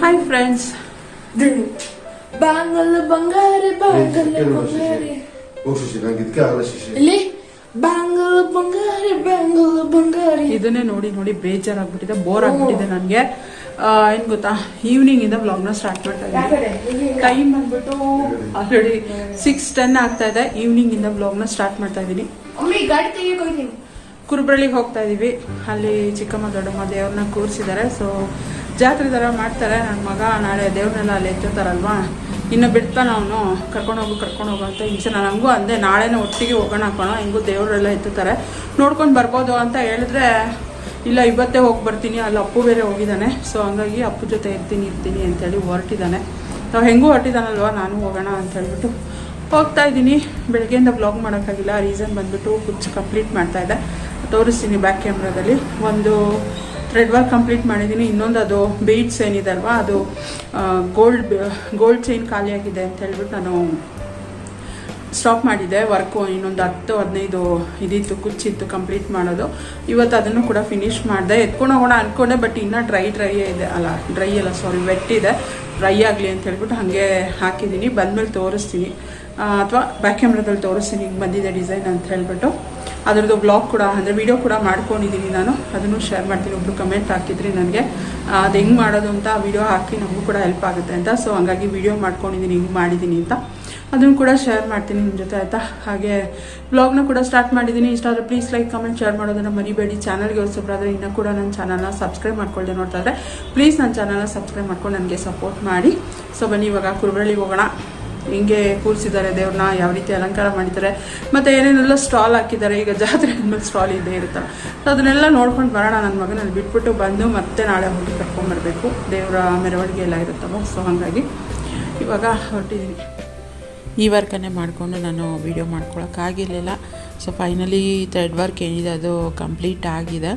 Hi friends ಬಾಂಗಲ್ ಬಂಗಾರಿ ಬಾಂಗಲ್ ಬಂಗಾರಿ. ಇಲ್ಲಿ ಬಾಂಗಲ್ ಬಂಗಾರಿ ಬಾಂಗಲ್ ಬಂಗಾರಿ. ಇದನ್ನೇ ನೋಡಿ ನೋಡಿ ಬೇಜಾರಾಗ್ಬಿಟ್ಟಿದೆ ಬೋರ್ ಆಗ್ಬಿಟ್ಟಿದೆ ನನಗೆ. ಏನು ಗೊತ್ತಾ? ಈವ್ನಿಂಗ್ ಇಂದ ವ್ಲಾಗ್ನ ಸ್ಟಾರ್ಟ್ ಮಾಡ್ತಾ ಇದ್ದೀನಿ. ಟೈಮ್ ಬಂದ್ಬಿಟ್ಟು ಆಲ್ರೆಡಿ ಸಿಕ್ಸ್ ಟೆನ್ ಆಗ್ತಾ ಇದೆ. ಈವ್ನಿಂಗ್ ಇಂದ ವ್ಲಾಗ್ನ ಸ್ಟಾರ್ಟ್ ಮಾಡ್ತಾ ಇದ್ದೀನಿ. ಕುರುಬ್ರಳ್ಳಿಗೆ ಹೋಗ್ತಾ ಇದೀವಿ. ಅಲ್ಲಿ ಚಿಕ್ಕಮ್ಮ ದೊಡ್ಡಮ್ಮ ದೇವ್ರನ್ನ ಕೂರಿಸಿದ್ದಾರೆ. ಸೊ ಜಾತ್ರೆ ಥರ ಮಾಡ್ತಾರೆ. ನನ್ನ ಮಗ ನಾಳೆ ದೇವ್ರನ್ನೆಲ್ಲ ಅಲ್ಲಿ ಎತ್ತುತ್ತಾರಲ್ವಾ ಇನ್ನು ಬಿಡ್ತಾನ ಅವನು. ಕರ್ಕೊಂಡು ಹೋಗು ಕರ್ಕೊಂಡು ಹೋಗು ಅಂತ ಹಿಂಸೆ. ನಾನು ಹಂಗೂ ಅಂದೆ, ನಾಳೆನೇ ಒಟ್ಟಿಗೆ ಹೋಗೋಣ ಹಾಕೋಣ ಹೆಂಗೂ ದೇವರೆಲ್ಲ ಎತ್ತುತ್ತಾರೆ. ನೋಡ್ಕೊಂಡು ಬರ್ಬೋದು ಅಂತ ಹೇಳಿದ್ರೆ, ಇಲ್ಲ, ಇವತ್ತೇ ಹೋಗಿ ಬರ್ತೀನಿ. ಅಲ್ಲಿ ಅಪ್ಪು ಬೇರೆ ಹೋಗಿದ್ದಾನೆ. ಸೊ ಹಂಗಾಗಿ ಅಪ್ಪು ಜೊತೆ ಇರ್ತೀನಿ ಇರ್ತೀನಿ ಅಂತೇಳಿ ಹೊರಟಿದ್ದಾನೆ. ನಾವು ಹೆಂಗೂ ಹೊರಟಿದ್ದಾನಲ್ವ? ನಾನು ಹೋಗೋಣ ಅಂತ ಹೇಳ್ಬಿಟ್ಟು ಹೋಗ್ತಾ ಇದ್ದೀನಿ. ಬೆಳಗ್ಗೆಯಿಂದ ಬ್ಲಾಗ್ ಮಾಡೋಕ್ಕಾಗಿಲ್ಲ. ರೀಸನ್ ಬಂದುಬಿಟ್ಟು ಕುಚ್ಚು ಕಂಪ್ಲೀಟ್ ಮಾಡ್ತಾ ಇದ್ದೆ. ತೋರಿಸ್ತೀನಿ ಬ್ಯಾಕ್ ಕ್ಯಾಮ್ರಾದಲ್ಲಿ ಒಂದು ಥ್ರೆಡ್ ವರ್ಕ್ ಕಂಪ್ಲೀಟ್ ಮಾಡಿದ್ದೀನಿ ಇನ್ನೊಂದು ಅದು ಬೀಡ್ಸ್ ಏನಿದೆ ಅಲ್ವಾ ಅದು ಗೋಲ್ಡ್ ಗೋಲ್ಡ್ ಚೈನ್ ಖಾಲಿಯಾಗಿದೆ ಅಂತ ಹೇಳ್ಬಿಟ್ಟು ನಾನು ಸ್ಟಾಪ್ ಮಾಡಿದ್ದೆ. ವರ್ಕು ಇನ್ನೊಂದು ಹತ್ತು, ಹದಿನೈದು ಇದಿತ್ತು, ಕುಚ್ಚಿತ್ತು ಕಂಪ್ಲೀಟ್ ಮಾಡೋದು. ಇವತ್ತು ಅದನ್ನು ಕೂಡ ಫಿನಿಶ್ ಮಾಡಿದೆ. ಎತ್ಕೊಂಡು ಹೋಗೋಣ ಅಂದ್ಕೊಂಡೆ ಬಟ್ ಇನ್ನೂ ಡ್ರೈ ಡ್ರೈಯೇ ಇದೆ. ಅಲ್ಲ ಡ್ರೈ ಅಲ್ಲ ಸಾರಿ ವೆಟ್ ಇದೆ ಡ್ರೈ ಆಗಲಿ ಅಂತ ಹೇಳ್ಬಿಟ್ಟು ಹಾಗೆ ಹಾಕಿದ್ದೀನಿ ಬಂದಮೇಲೆ ತೋರಿಸ್ತೀನಿ. ಅಥವಾ ಬ್ಯಾಕ್ ಕ್ಯಾಮ್ರಾದಲ್ಲಿ ತೋರಿಸ್ತೀನಿ. ಹಿಂಗೆ ಬಂದಿದೆ ಡಿಸೈನ್ ಅಂತ ಹೇಳ್ಬಿಟ್ಟು. ಅದರದ್ದು ಬ್ಲಾಗ್ ಕೂಡ, ಅಂದರೆ ವಿಡಿಯೋ ಕೂಡ ಮಾಡ್ಕೊಂಡಿದ್ದೀನಿ ನಾನು. ಅದನ್ನು ಶೇರ್ ಮಾಡ್ತೀನಿ. ಒಬ್ಬರು ಕಮೆಂಟ್ ಹಾಕಿದ್ರಿ ನನಗೆ. ಅದು ಹೆಂಗೆ ಮಾಡೋದು ಅಂತ ವಿಡಿಯೋ ಹಾಕಿ ನಮಗೂ ಕೂಡ ಹೆಲ್ಪ್ ಆಗುತ್ತೆ ಅಂತ. ಸೊ ಹಂಗಾಗಿ ವಿಡಿಯೋ ಮಾಡ್ಕೊಂಡಿದ್ದೀನಿ ಹಿಂಗೆ ಮಾಡಿದ್ದೀನಿ ಅಂತ. ಅದನ್ನು ಕೂಡ ಶೇರ್ ಮಾಡ್ತೀನಿ ನಿಮ್ಮ ಜೊತೆ ಆಯಿತಾ? ಹಾಗೆ ಬ್ಲಾಗ್ನ ಕೂಡ ಸ್ಟಾರ್ಟ್ ಮಾಡಿದ್ದೀನಿ ಇಷ್ಟ ಆದರೆ ಪ್ಲೀಸ್ ಲೈಕ್ ಕಮೆಂಟ್ ಶೇರ್ ಮಾಡೋದನ್ನು ಮರಿಬೇಡಿ. ಚಾನಲ್ಗೆ ಹೊಸಬ್ರಾದರೆ ಇನ್ನೂ ಕೂಡ ನನ್ನ ಚಾನಲ್ನ ಸಬ್ಸ್ಕ್ರೈಬ್ ಮಾಡ್ಕೊಳ್ಳದೆ ನೋಡ್ತಾ ಇದ್ದರೆ ಪ್ಲೀಸ್ ನನ್ನ ಚಾನಲ್ನ ಸಬ್ಸ್ಕ್ರೈಬ್ ಮಾಡ್ಕೊಂಡು ನನಗೆ ಸಪೋರ್ಟ್ ಮಾಡಿ. ಸೊ ಬನ್ನಿ ಇವಾಗ ಕುರುಬಳ್ಳಿಗೆ ಹೋಗೋಣ. ಹಿಂಗೆ ಕೂರಿಸಿದ್ದಾರೆ ದೇವ್ರನ್ನ ಯಾವ ರೀತಿ ಅಲಂಕಾರ ಮಾಡಿದ್ದಾರೆ. ಮತ್ತು ಏನೇನೆಲ್ಲ ಸ್ಟಾಲ್ ಹಾಕಿದ್ದಾರೆ, ಈಗ ಜಾತ್ರೆ ಅಂದಮೇಲೆ ಸ್ಟಾಲ್ ಇದ್ದೇ ಇರುತ್ತಲ್ಲ. ಸೊ ಅದನ್ನೆಲ್ಲ ನೋಡ್ಕೊಂಡು ಬರೋಣ. ನನ್ನ ಮಗನಲ್ಲಿ ಬಿಟ್ಬಿಟ್ಟು ಬಂದು ಮತ್ತೆ ನಾಳೆ ಹೋಗಿ ಕರ್ಕೊಂಬರ್ಬೇಕು ದೇವರ ಮೆರವಣಿಗೆ ಎಲ್ಲ ಇರುತ್ತಲ್ಲ ಸೊ ಹಾಗಾಗಿ ಇವಾಗ ಹೊರಟಿದ್ದೀನಿ ಈ ವರ್ಕನ್ನೇ ಮಾಡಿಕೊಂಡು ನಾನು ವೀಡಿಯೋ ಮಾಡ್ಕೊಳಕ್ಕಾಗಿರಲಿಲ್ಲ. ಸೊ ಫೈನಲಿ ಥ್ರೆಡ್ ವರ್ಕ್ ಏನಿದೆ, ಅದು ಕಂಪ್ಲೀಟ್ ಆಗಿದೆ.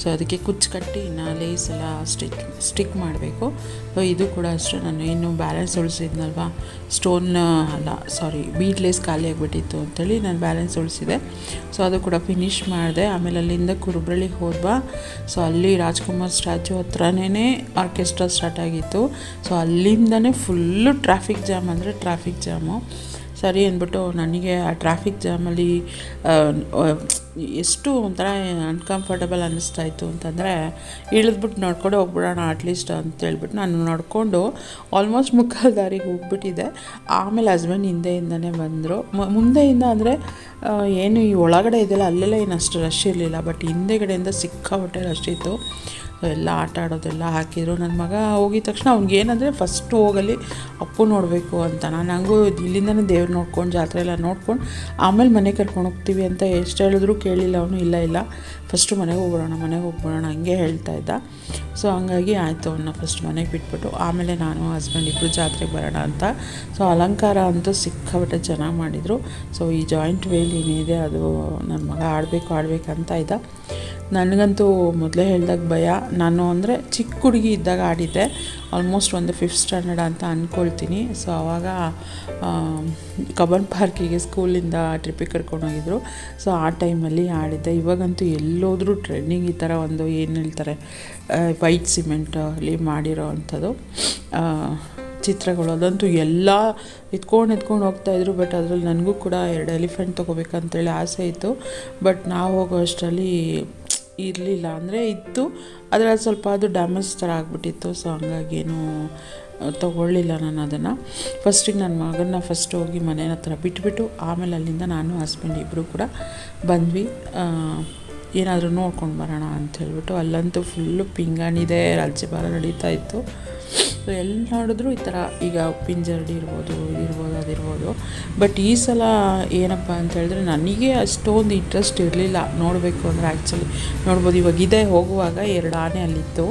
ಸೊ ಅದಕ್ಕೆ ಕುಚ್ಚು ಕಟ್ಟಿ ಲೇಸ್ ಎಲ್ಲ ಸ್ಟಿಕ್ ಸ್ಟಿಕ್ ಮಾಡಬೇಕು. ಸೊ ಇದು ಕೂಡ ಅಷ್ಟೇ ನಾನು ಏನು ಬ್ಯಾಲೆನ್ಸ್ ಉಳಿಸಿದ್ನಲ್ವ? ಸ್ಟೋನ್ ಅಲ್ಲ ಸಾರಿ ಬೀಡ್ ಲೇಸ್ ಖಾಲಿ ಆಗಿಬಿಟ್ಟಿತ್ತು ಅಂತೇಳಿ ನಾನು ಬ್ಯಾಲೆನ್ಸ್ ಉಳಿಸಿದೆ. ಸೊ ಅದು ಕೂಡ ಫಿನಿಶ್ ಮಾಡಿದೆ. ಆಮೇಲೆ ಅಲ್ಲಿಂದ ಕುರುಬ್ರಳ್ಳಿಗೆ ಹೋದ್ವಾ? ಸೊ ಅಲ್ಲಿ ರಾಜ್ಕುಮಾರ್ ಸ್ಟ್ಯಾಚು ಹತ್ರನೇ ಆರ್ಕೆಸ್ಟ್ರಾ ಸ್ಟಾರ್ಟ್ ಆಗಿತ್ತು. ಸೊ ಅಲ್ಲಿಂದನೇ ಫುಲ್ಲು ಟ್ರಾಫಿಕ್ ಜಾಮ್ ಅಂದರೆ ಟ್ರಾಫಿಕ್ ಜಾಮು ಸರಿ ಅಂದ್ಬಿಟ್ಟು ನನಗೆ ಆ ಟ್ರಾಫಿಕ್ ಜಾಮಲ್ಲಿ ಎಷ್ಟು ಒಂಥರ ಅನ್ಕಂಫರ್ಟಬಲ್ ಅನ್ನಿಸ್ತಾ ಇತ್ತು ಅಂತಂದರೆ ಇಳಿದ್ಬಿಟ್ಟು ನೋಡ್ಕೊಂಡು ಹೋಗ್ಬಿಡೋಣ ಅಟ್ಲೀಸ್ಟ್ ಅಂತ ಹೇಳ್ಬಿಟ್ಟು ನಾನು ನೋಡಿಕೊಂಡು ಆಲ್ಮೋಸ್ಟ್ ಮುಕ್ಕಾಲು ದಾರಿಗೆ ಹೋಗ್ಬಿಟ್ಟಿದ್ದೆ. ಆಮೇಲೆ ಹಸ್ಬೆಂಡ್ ಹಿಂದೆಯಿಂದನೇ ಬಂದರು. ಮುಂದೆಯಿಂದ ಅಂದರೆ ಏನು ಈ ಒಳಗಡೆ ಇದೆಯಲ್ಲ ಅಲ್ಲೆಲ್ಲ ಏನು ಅಷ್ಟು ರಶ್ ಇರಲಿಲ್ಲ ಬಟ್ ಹಿಂದೆಗಡೆಯಿಂದ ಸಿಕ್ಕಾಪಟ್ಟೆ ರಶ್ ಇತ್ತು. ಎಲ್ಲ ಆಟ ಆಡೋದೆಲ್ಲ ಹಾಕಿದ್ರು. ನನ್ನ ಮಗ ಹೋಗಿದ ತಕ್ಷಣ ಅವ್ನಿಗೆ ಏನಂದರೆ ಫಸ್ಟ್ ಹೋಗಲಿ ಅಪ್ಪು ನೋಡಬೇಕು ಅಂತ. ನಾನು ನನಗೂ ಇಲ್ಲಿಂದನೇ ದೇವ್ರು ನೋಡ್ಕೊಂಡು, ಜಾತ್ರೆ ಎಲ್ಲ ನೋಡ್ಕೊಂಡು, ಆಮೇಲೆ ಮನೆ ಕರ್ಕೊಂಡು ಹೋಗ್ತೀವಿ ಅಂತ ಎಷ್ಟು ಹೇಳಿದ್ರು ಕೇಳಿಲ್ಲ ಅವನು, ಇಲ್ಲ ಇಲ್ಲ. ಫಸ್ಟು ಮನೆಗೆ ಹೋಗ್ಬಿಡೋಣ ಮನೆಗೆ ಹೋಗ್ಬಿಡೋಣ ಹಂಗೆ ಹೇಳ್ತಾ ಇದ್ದ. ಸೊ ಹಂಗಾಗಿ ಆಯಿತು ಅವನ್ನ ಫಸ್ಟ್ ಮನೆಗೆ ಬಿಟ್ಬಿಟ್ಟು. ಆಮೇಲೆ ನಾನು ಹಸ್ಬೆಂಡ್ ಇಬ್ಬರು ಜಾತ್ರೆಗೆ ಬರೋಣ ಅಂತ. ಸೊ ಅಲಂಕಾರ ಅಂತೂ ಸಿಕ್ಕಾಪಟ್ಟೆ ಚೆನ್ನಾಗಿ ಮಾಡಿದರು. ಸೊ ಈ ಜಾಯಿಂಟ್ ವೇಲ್ ಏನಿದೆ ಅದು ನನ್ನ ಮಗ ಆಡಬೇಕು ಆಡಬೇಕಂತ ಇದ್ದ. ನನಗಂತೂ ಮೊದಲೇ ಹೇಳ್ದಾಗ ಭಯ. ನಾನು ಅಂದರೆ ಚಿಕ್ಕ ಹುಡುಗಿ ಇದ್ದಾಗ ಆಡಿದ್ದೆ. ಆಲ್ಮೋಸ್ಟ್ ಒಂದು ಫಿಫ್ತ್ ಸ್ಟ್ಯಾಂಡರ್ಡ್ ಅಂತ ಅಂದ್ಕೊಳ್ತೀನಿ ಸೊ ಆವಾಗ ಕಬನ್ ಪಾರ್ಕಿಗೆ ಸ್ಕೂಲಿಂದ ಟ್ರಿಪ್ಪಿಗೆ ಕರ್ಕೊಂಡು ಹೋಗಿದ್ರು. ಸೊ ಆ ಟೈಮಲ್ಲಿ ಆಡಿದ್ದೆ. ಇವಾಗಂತೂ ಎಲ್ಲೋದ್ರೂ ಟ್ರೆಂಡಿಂಗ್ ಈ ಥರ ಒಂದು ಏನು ಹೇಳ್ತಾರೆ ವೈಟ್ ಸಿಮೆಂಟಲ್ಲಿ ಮಾಡಿರೋ ಅಂಥದ್ದು. ಚಿತ್ರಗಳು. ಅದಂತೂ ಎಲ್ಲ ಎತ್ಕೊಂಡು ಎತ್ಕೊಂಡು ಹೋಗ್ತಾಯಿದ್ರು ಬಟ್ ಅದರಲ್ಲಿ ನನಗೂ ಕೂಡ ಎರಡು ಎಲಿಫೆಂಟ್ ತೊಗೋಬೇಕಂತೇಳಿ ಆಸೆ ಇತ್ತು. ಬಟ್ ನಾವು ಹೋಗೋ ಅಷ್ಟರಲ್ಲಿ ಇರಲಿಲ್ಲ ಅಂದರೆ ಇತ್ತು. ಅದರಲ್ಲಿ ಸ್ವಲ್ಪ ಅದು ಡ್ಯಾಮೇಜ್ ಥರ ಆಗಿಬಿಟ್ಟಿತ್ತು ಸೊ ಹಂಗಾಗಿ ಏನು ತೊಗೊಳ್ಳಿಲ್ಲ ನಾನು ಅದನ್ನು. ಫಸ್ಟಿಗೆ ನನ್ನ ಮಗನ್ನ ಫಸ್ಟ್ ಹೋಗಿ ಮನೆ ಹತ್ರ ಬಿಟ್ಬಿಟ್ಟು, ಆಮೇಲೆ ಅಲ್ಲಿಂದ ನಾನು ಹಸ್ಬೆಂಡ್ ಇಬ್ಬರು ಕೂಡ ಬಂದ್ವಿ. ಏನಾದರೂ ನೋಡ್ಕೊಂಡು ಬರೋಣ ಅಂತ ಹೇಳ್ಬಿಟ್ಟು, ಅಲ್ಲಂತೂ ಫುಲ್ಲು ಪಿಂಗಾಣಿದೆ, ರಾಜ್ಯಭಾರ ನಡೀತಾ ಇತ್ತು. ಎಲ್ಲಿ ನೋಡಿದ್ರು ಈ ಥರ ಈಗ ಪಿಂಜರ್ಡಿ ಇರ್ಬೋದು ಇದಿರ್ಬೋದು ಅದಿರ್ಬೋದು ಬಟ್ ಈ ಸಲ ಏನಪ್ಪ ಅಂತ ಹೇಳಿದ್ರೆ ನನಗೆ ಅಷ್ಟೊಂದು ಇಂಟ್ರೆಸ್ಟ್ ಇರಲಿಲ್ಲ ನೋಡಬೇಕು ಅಂದರೆ ಆ್ಯಕ್ಚುಲಿ ನೋಡ್ಬೋದು ಇವಾಗ ಇದೆ ಹೋಗುವಾಗ ಎರಡು ಆನೆ ಅಲ್ಲಿತ್ತು.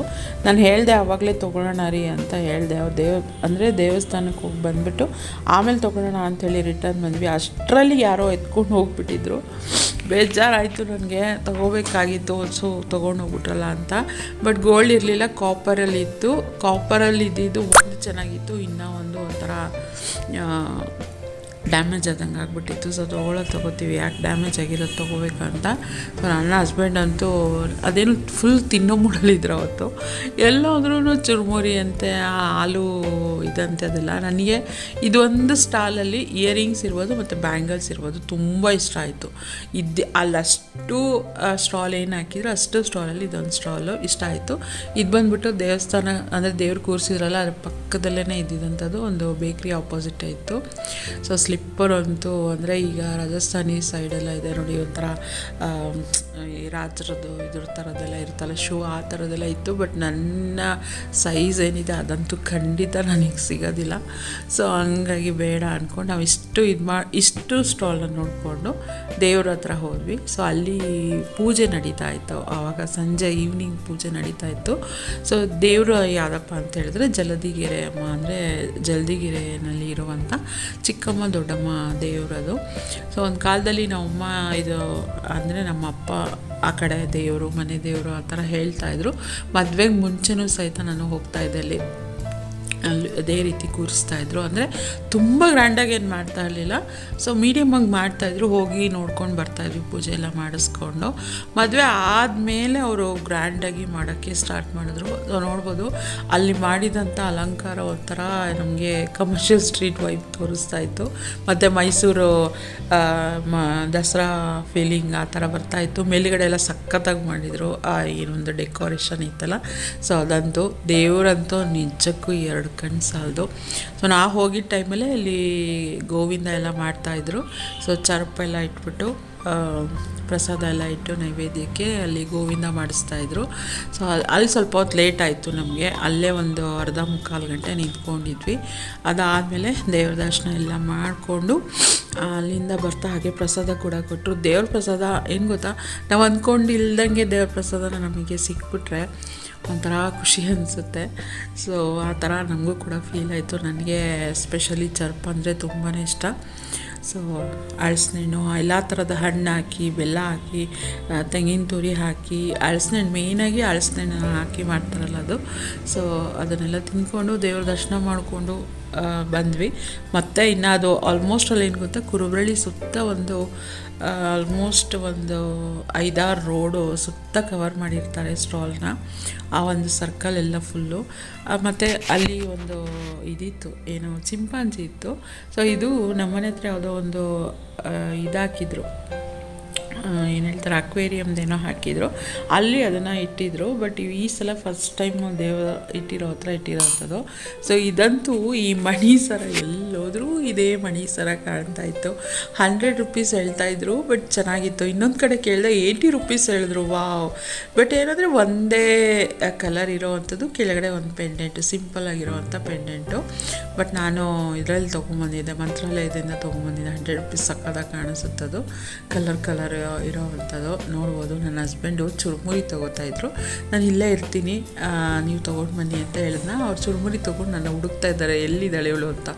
ನಾನು ಹೇಳಿದೆ ಆವಾಗಲೇ ತೊಗೊಳ್ಳೋಣ ರೀ ಅಂತ ಹೇಳಿದೆ. ಅವ್ರು ದೇವ ಅಂದರೆ ದೇವಸ್ಥಾನಕ್ಕೆ ಹೋಗಿ ಬಂದುಬಿಟ್ಟು ಆಮೇಲೆ ತೊಗೊಳ್ಳೋಣ ಅಂಥೇಳಿ ರಿಟರ್ನ್ ಬಂದ್ವಿ. ಅಷ್ಟರಲ್ಲಿ ಯಾರೋ ಎತ್ಕೊಂಡು ಹೋಗ್ಬಿಟ್ಟಿದ್ರು. ಬೇಜಾರಾಯಿತು ನನಗೆ. ತೊಗೋಬೇಕಾಗಿತ್ತು, ಸೊ ತೊಗೊಂಡು ಹೋಗ್ಬಿಟ್ರಲ್ಲ ಅಂತ. ಬಟ್ ಗೋಲ್ಡ್ ಇರಲಿಲ್ಲ ಕಾಪರಲ್ಲಿತ್ತು ಕಾಪರಲ್ಲಿ ಇದ್ದಿದ್ದು ಒಂದು ಚೆನ್ನಾಗಿತ್ತು, ಇನ್ನೂ ಒಂದು ಒಂಥರ ಡ್ಯಾಮೇಜ್ ಆದಂಗೆ ಆಗಿಬಿಟ್ಟಿತ್ತು. ಸೊ ತೊಗೊಳ್ಳೋದು ತೊಗೋತೀವಿ. ಯಾಕೆ ಡ್ಯಾಮೇಜ್ ಆಗಿರೋದು ತೊಗೋಬೇಕಂತ ಸೊ ನನ್ನ ಹಸ್ಬೆಂಡ್ ಅಂತೂ ಅದೇನು ಫುಲ್ ತಿನ್ನೋ ಮೂಡಲ್ಲಿದ್ರು ಅವತ್ತು. ಎಲ್ಲೋದ್ರೂ ಚುರುಮುರಿ ಅಂತೆ, ಆ ಹಾಲು ಇದಂತೆ ಅದೆಲ್ಲ. ನನಗೆ ಇದೊಂದು ಸ್ಟಾಲಲ್ಲಿ ಇಯರಿಂಗ್ಸ್ ಇರ್ಬೋದು ಮತ್ತು ಬ್ಯಾಂಗಲ್ಸ್ ಇರ್ಬೋದು ತುಂಬ ಇಷ್ಟ ಆಯಿತು. ಇದು ಅಲ್ಲಷ್ಟು ಸ್ಟಾಲ್ ಏನು ಹಾಕಿದ್ರು ಅಷ್ಟು ಸ್ಟಾಲಲ್ಲಿ ಇದೊಂದು ಸ್ಟಾಲು ಇಷ್ಟ ಆಯಿತು. ಇದು ಬಂದ್ಬಿಟ್ಟು ದೇವಸ್ಥಾನ, ಅಂದರೆ ದೇವ್ರು ಕೂರಿಸಿದ್ರಲ್ಲ, ಅದ್ರ ಪಕ್ಕದಲ್ಲೇ ಇದ್ದಿದ್ದಂಥದ್ದು ಒಂದು ಬೇಕ್ರಿ ಆಪೋಸಿಟ್ ಇತ್ತು. ಸೊ ಸ್ಲಿಪ್ಪರ್ ಅಂತೂ ಅಂದರೆ ಈಗ ರಾಜಸ್ಥಾನಿ ಸೈಡೆಲ್ಲ ಇದೆ ನೋಡಿ ಒಂಥರ ಈ ರಾತ್ರದ್ದು ಇದ್ರ ಥರದ್ದೆಲ್ಲ ಇರುತ್ತಲ್ಲ ಶೂ ಆ ಥರದ್ದೆಲ್ಲ ಇತ್ತು ಬಟ್ ನನ್ನ ಸೈಜ್ ಏನಿದೆ ಅದಂತೂ ಖಂಡಿತ ನನಗೆ ಸಿಗೋದಿಲ್ಲ. ಸೊ ಹಂಗಾಗಿ ಬೇಡ ಅಂದ್ಕೊಂಡು ನಾವು ಇಷ್ಟು ಇದು ಮಾ, ಇಷ್ಟು ಸ್ಟಾಲ್ನ ನೋಡಿಕೊಂಡು ದೇವ್ರ ಹತ್ರ ಹೋದ್ವಿ. ಸೊ ಅಲ್ಲಿ ಪೂಜೆ ನಡೀತಾ ಇತ್ತು. ಆವಾಗ ಸಂಜೆ ಈವ್ನಿಂಗ್ ಪೂಜೆ ನಡೀತಾ ಇತ್ತು. ಸೊ ದೇವರು ಯಾವುದಪ್ಪ ಅಂತ ಹೇಳಿದ್ರೆ ಜಲದಿಗೆರೆ ಅಮ್ಮ ಅಂದರೆ ಜಲದಿಗೆರೆನಲ್ಲಿ ಇರುವಂಥ ಚಿಕ್ಕಮ್ಮ ದೊಡ್ಡಮ್ಮ ದೇವರದು. ಸೊ ಒಂದು ಕಾಲದಲ್ಲಿ ನಮ್ಮಮ್ಮ ಇದು ಅಂದರೆ ನಮ್ಮ ಅಪ್ಪ ಆ ಕಡೆ ದೇವರು, ಮನೆ ದೇವರು ಆ ಥರ ಹೇಳ್ತಾಯಿದ್ರು ಮದುವೆಗೆ ಮುಂಚೆನೂ ಸಹಿತ ನಾನು ಹೋಗ್ತಾ ಇದ್ದೆ ಅಲ್ಲಿ. ಅಲ್ಲಿ ಅದೇ ರೀತಿ ಕೂರಿಸ್ತಾಯಿದ್ರು ಅಂದರೆ ತುಂಬ ಗ್ರ್ಯಾಂಡಾಗಿ ಏನು ಮಾಡ್ತಾ ಇರಲಿಲ್ಲ. ಸೊ ಮೀಡಿಯಮಾಗಿ ಮಾಡ್ತಾಯಿದ್ರು ಹೋಗಿ ನೋಡ್ಕೊಂಡು ಬರ್ತಾಯಿದ್ವಿ ಪೂಜೆ ಎಲ್ಲ ಮಾಡಿಸ್ಕೊಂಡು. ಮದುವೆ ಆದಮೇಲೆ ಅವರು ಗ್ರ್ಯಾಂಡಾಗಿ ಮಾಡೋಕ್ಕೆ ಸ್ಟಾರ್ಟ್ ಮಾಡಿದ್ರು. ನೋಡ್ಬೋದು. ಅಲ್ಲಿ ಮಾಡಿದಂಥ ಅಲಂಕಾರ ಒಂಥರ ನಮಗೆ ಕಮರ್ಷಿಯಲ್ ಸ್ಟ್ರೀಟ್ ವೈಬ್ ತೋರಿಸ್ತಾ ಇತ್ತು. ಮತ್ತು ಮೈಸೂರು ಮ, ದಸರಾ ಫೀಲಿಂಗ್ ಆ ಥರ ಬರ್ತಾಯಿತ್ತು ಮೇಲುಗಡೆ ಎಲ್ಲ ಸಖತ್ತಾಗಿ ಮಾಡಿದರು. ಆ, ಏನೊಂದು ಡೆಕೋರೇಷನ್ ಇತ್ತಲ್ಲ. ಸೊ ಅದಂತೂ ದೇವರಂತೂ ನಿಜಕ್ಕೂ ಎರಡು ಕಣ್ಣು ಸಾಲದು ಸೊ ನಾ ಹೋಗಿದ್ದ ಟೈಮಲ್ಲೇ ಅಲ್ಲಿ ಗೋವಿಂದ ಎಲ್ಲ ಮಾಡ್ತಾಯಿದ್ರು ಸೊ ಚರ್ಪ ಎಲ್ಲ ಇಟ್ಬಿಟ್ಟು ಪ್ರಸಾದ ಎಲ್ಲ ಇಟ್ಟು ನೈವೇದ್ಯಕ್ಕೆ ಅಲ್ಲಿ ಗೋವಿಂದ ಮಾಡಿಸ್ತಾಯಿದ್ರು ಸೊ ಅಲ್- ಅಲ್ಲಿ ಸ್ವಲ್ಪ ಹೊತ್ತು ಲೇಟ್ ಆಯಿತು ನಮಗೆ. ಅಲ್ಲೇ ಒಂದು ಅರ್ಧ ಮುಕ್ಕಾಲು ಗಂಟೆ ನಿಂತ್ಕೊಂಡಿದ್ವಿ. ಅದಾದಮೇಲೆ ದೇವ್ರ ದರ್ಶನ ಎಲ್ಲ ಮಾಡಿಕೊಂಡು, ಅಲ್ಲಿಂದ ಬರ್ತಾ ಹಾಗೆ ಪ್ರಸಾದ ಕೂಡ ಕೊಟ್ಟರು ದೇವ್ರ ಪ್ರಸಾದ, ಏನು ಗೊತ್ತಾ? ನಾವು ಅಂದ್ಕೊಂಡಿಲ್ದಂಗೆ ದೇವ್ರ ಪ್ರಸಾದನ ನಮಗೆ ಸಿಕ್ಬಿಟ್ರೆ ಒಂಥರ ಖುಷಿ ಅನಿಸುತ್ತೆ. ಸೊ ಆ ಥರ ನನಗೂ ಕೂಡ ಫೀಲ್ ಆಯಿತು. ನನಗೆ ಎಸ್ಪೆಷಲಿ ಚರ್ಪ ಅಂದರೆ ತುಂಬಾ ಇಷ್ಟ. ಸೊ ಅಳಸಣ್ಣು ಎಲ್ಲ ಥರದ ಹಣ್ಣು ಹಾಕಿ, ಬೆಲ್ಲ ಹಾಕಿ ತೆಂಗಿನ ತುರಿ ಹಾಕಿ ಅಳಸಣ್ಣು ಮೇಯ್ನಾಗಿ ಅಳಸಣ್ಣು ಹಾಕಿ ಮಾಡ್ತಾರಲ್ಲ ಅದು. ಸೊ ಅದನ್ನೆಲ್ಲ ತಿಂದ್ಕೊಂಡು ದೇವ್ರ ದರ್ಶನ ಮಾಡಿಕೊಂಡು ಬಂದ್ವಿ. ಮತ್ತು ಇನ್ನು ಅದು ಆಲ್ಮೋಸ್ಟ್ ಅಲ್ಲಿ ಏನು ಗೊತ್ತಾ? ಕುರುಬ್ರಳ್ಳಿ ಸುತ್ತ ಒಂದು ಆಲ್ಮೋಸ್ಟ್ ಒಂದು ಐದಾರು ರೋಡು ಸುತ್ತ ಕವರ್ ಮಾಡಿರ್ತಾರೆ ಸ್ಟಾಲ್ನ ಆ ಒಂದು ಸರ್ಕಲ್ ಎಲ್ಲ ಫುಲ್ಲು ಮತ್ತು ಅಲ್ಲಿ ಒಂದು ಇದಿತ್ತು, ಏನು ಚಿಂಪಾಂಜಿ ಇತ್ತು. ಸೊ ಇದು ನಮ್ಮನೆ ಹತ್ರ ಯಾವುದೋ ಒಂದು ಇದಾಕಿದ್ರು. ಏನು ಹೇಳ್ತಾರೆ ಅಕ್ವೇರಿಯಮ್ದೇನೋ ಹಾಕಿದ್ರು. ಅಲ್ಲಿ ಅದನ್ನು ಇಟ್ಟಿದ್ರು ಬಟ್ ಈ ಸಲ ಫಸ್ಟ್ ಟೈಮ್ ದೇವ ಇಟ್ಟಿರೋ ಹತ್ರ ಇಟ್ಟಿರೋವಂಥದ್ದು ಸೊ ಇದಂತೂ ಈ ಮಣಿ ಸರ ಎಲ್ಲೋದ್ರೂ ಇದೇ ಮಣಿ ಸರ ಕಾಣ್ತಾ ಇತ್ತು. ಹಂಡ್ರೆಡ್ ರುಪೀಸ್ ಹೇಳ್ತಾಯಿದ್ರು ಬಟ್ ಚೆನ್ನಾಗಿತ್ತು. ಇನ್ನೊಂದು ಕಡೆ ಕೇಳಿದೆ ಏಯ್ಟಿ ರುಪೀಸ್ ಹೇಳಿದ್ರು ವಾವ್ ಬಟ್ ಏನಂದರೆ ಒಂದೇ ಕಲರ್ ಇರೋವಂಥದ್ದು, ಕೆಳಗಡೆ ಒಂದು ಪೆಂಡೆಂಟು ಸಿಂಪಲ್ ಆಗಿರೋವಂಥ ಪೆಂಡೆಂಟು ಬಟ್ ನಾನು ಇದರಲ್ಲಿ ತೊಗೊಂಬಂದಿದ್ದೆ, ಮಂತ್ರಾಲಯದಿಂದ ತೊಗೊಂಬಂದಿದ್ದೆ. ಹಂಡ್ರೆಡ್ ರುಪೀಸ್ ಸಕ್ಕದಾಗ ಕಾಣಿಸುತ್ತದು. ಕಲರ್ ಕಲರ್ ಇರೋವಂಥದ್ದು ನೋಡ್ಬೋದು. ನನ್ನ ಹಸ್ಬೆಂಡು ಚುರುಮುರಿ ತೊಗೋತಾ ಇದ್ರು. ನಾನು ಇಲ್ಲೇ ಇರ್ತೀನಿ. ನೀವು ತೊಗೊಂಡು ಬನ್ನಿ ಅಂತ ಹೇಳಿದ್ನ. ಅವ್ರು ಚುರುಮುರಿ ತೊಗೊಂಡು ನನ್ನ ಹುಡುಕ್ತಾ ಇದ್ದಾರೆ. ಎಲ್ಲಿದ್ದಾಳೆ ಇವಳು ಅಂತ.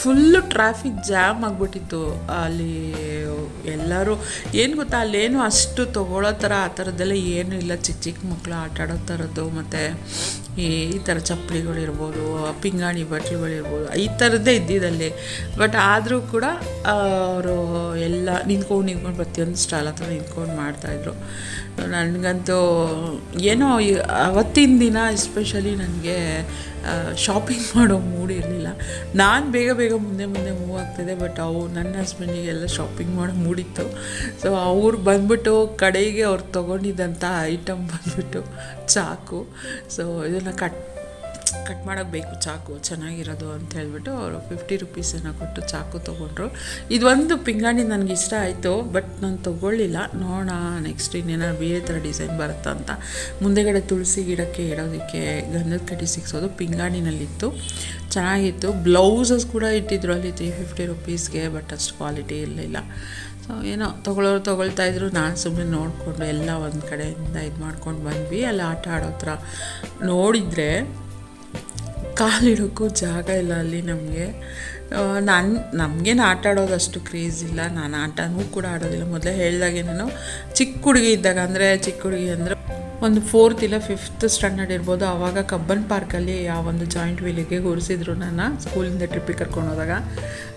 ಫುಲ್ಲು ಟ್ರಾಫಿಕ್ ಜಾಮ್ ಆಗಿಬಿಟ್ಟಿತ್ತು. ಅಲ್ಲಿ ಎಲ್ಲರೂ ಏನು ಗೊತ್ತಾ, ಅಲ್ಲೇನು ಅಷ್ಟು ತೊಗೊಳ್ಳೋ ಥರ ಆ ಥರದ್ದೆಲ್ಲ ಏನೂ ಇಲ್ಲ. ಚಿಕ್ಕ ಚಿಕ್ಕ ಮಕ್ಕಳು ಆಟ ಆಡೋ ಥರದ್ದು ಮತ್ತು ಈ ಈ ಥರ ಚಪ್ಪಲಿಗಳಿರ್ಬೋದು, ಪಿಂಗಾಣಿ ಬಟ್ಲುಗಳಿರ್ಬೋದು, ಈ ಥರದ್ದೇ ಇದ್ದಿದ್ದಲ್ಲಿ ಬಟ್ ಆದರೂ ಕೂಡ ಅವರು ಎಲ್ಲ ನಿಂತ್ಕೊಂಡು ನಿಂತ್ಕೊಂಡು ಪ್ರತಿಯೊಂದು ಸ್ಟಾಲ್ ಹತ್ರ ನಿಂತ್ಕೊಂಡು ಮಾಡ್ತಾಯಿದ್ರು. ನನಗಂತೂ ಏನೋ ಅವತ್ತಿನ ದಿನ ಎಸ್ಪೆಷಲಿ ನನಗೆ ಶಾಪಿಂಗ್ ಮಾಡೋ ಮೂಡ್ ಇರಲಿಲ್ಲ. ನಾನು ಬೇಗ ಬೇಗ ಮುಂದೆ ಮುಂದೆ ಮೂವ್ ಆಗ್ತಿದ್ದೆ ಬಟ್ ಅವು ನನ್ನ ಹಸ್ಬೆಂಡಿಗೆಲ್ಲ ಶಾಪಿಂಗ್ ಮಾಡೋ ಮೂಡಿತ್ತು ಸೊ ಅವ್ರು ಬಂದ್ಬಿಟ್ಟು ಕಡೆಗೆ ಅವ್ರು ತೊಗೊಂಡಿದ್ದಂಥ ಐಟಮ್ ಬಂದ್ಬಿಟ್ಟು, ಚಾಕು. ಸೊ ಇದನ್ನು ಕಟ್ ಕಟ್ ಮಾಡೋಕ್ಕೆ ಬೇಕು ಚಾಕು, ಚೆನ್ನಾಗಿರೋದು ಅಂತ ಹೇಳ್ಬಿಟ್ಟು ಅವರು ಫಿಫ್ಟಿ ರುಪೀಸನ್ನು ಕೊಟ್ಟು ಚಾಕು ತೊಗೊಂಡ್ರು. ಇದೊಂದು ಪಿಂಗಾಣಿ ನನಗೆ ಇಷ್ಟ ಆಯಿತು ಬಟ್ ನಾನು ತೊಗೊಳ್ಳಿಲ್ಲ. ನೋಡೋಣ ನೆಕ್ಸ್ಟ್ ಇನ್ನೇನಾದ್ರು ಬೇರೆ ಥರ ಡಿಸೈನ್ ಬರುತ್ತಾ ಅಂತ. ಮುಂದೆಗಡೆ ತುಳಸಿ ಗಿಡಕ್ಕೆ ಇಡೋದಕ್ಕೆ ಗಂಧದ ಕಡ್ಡಿ ಸಿಕ್ಸೋದು ಪಿಂಗಾಣಿನಲ್ಲಿತ್ತು. ಚೆನ್ನಾಗಿತ್ತು. ಬ್ಲೌಸಸ್ ಕೂಡ ಇಟ್ಟಿದ್ರು ಅಲ್ಲಿ, ತ್ರೀ ಫಿಫ್ಟಿ ರುಪೀಸ್ಗೆ ಬಟ್ ಅಷ್ಟು ಕ್ವಾಲಿಟಿ ಇರಲಿಲ್ಲ ಸೊ ಏನೋ ತೊಗೊಳೋರು ತೊಗೊಳ್ತಾ ಇದ್ರು. ನಾನು ಸುಮ್ಮನೆ ನೋಡಿಕೊಂಡು ಎಲ್ಲ ಒಂದು ಕಡೆಯಿಂದ ಇದು ಮಾಡ್ಕೊಂಡು ಬಂದ್ವಿ. ಅಲ್ಲಿ ಆಟ ಆಡೋ ಥರ ನೋಡಿದರೆ ಕಾಲಿಡೋಕ್ಕೂ ಜಾಗ ಇಲ್ಲ ಅಲ್ಲಿ ನಮಗೆ. ನಾನು, ನಮಗೇನು ಆಟ ಆಡೋದು ಅಷ್ಟು ಕ್ರೇಜ್ ಇಲ್ಲ. ನಾನು ಆಟನೂ ಕೂಡ ಆಡೋದಿಲ್ಲ. ಮೊದಲೇ ಹೇಳಿದಾಗೆ ನಾನು ಚಿಕ್ಕ ಹುಡುಗಿ ಇದ್ದಾಗ ಅಂದರೆ, ಚಿಕ್ಕ ಹುಡುಗಿ ಅಂದರೆ ಒಂದು ಫೋರ್ತ್ ಇಲ್ಲ ಫಿಫ್ತ್ ಸ್ಟ್ಯಾಂಡರ್ಡ್ ಇರ್ಬೋದು. ಆವಾಗ ಕಬ್ಬನ್ ಪಾರ್ಕಲ್ಲಿ ಆ ಒಂದು ಜಾಯಿಂಟ್ ವೀಲಿಗೆ ಕೂರಿಸಿದ್ರು ನನ್ನ ಸ್ಕೂಲಿಂದ ಟ್ರಿಪ್ಪಿಗೆ ಕರ್ಕೊಂಡು ಹೋದಾಗ.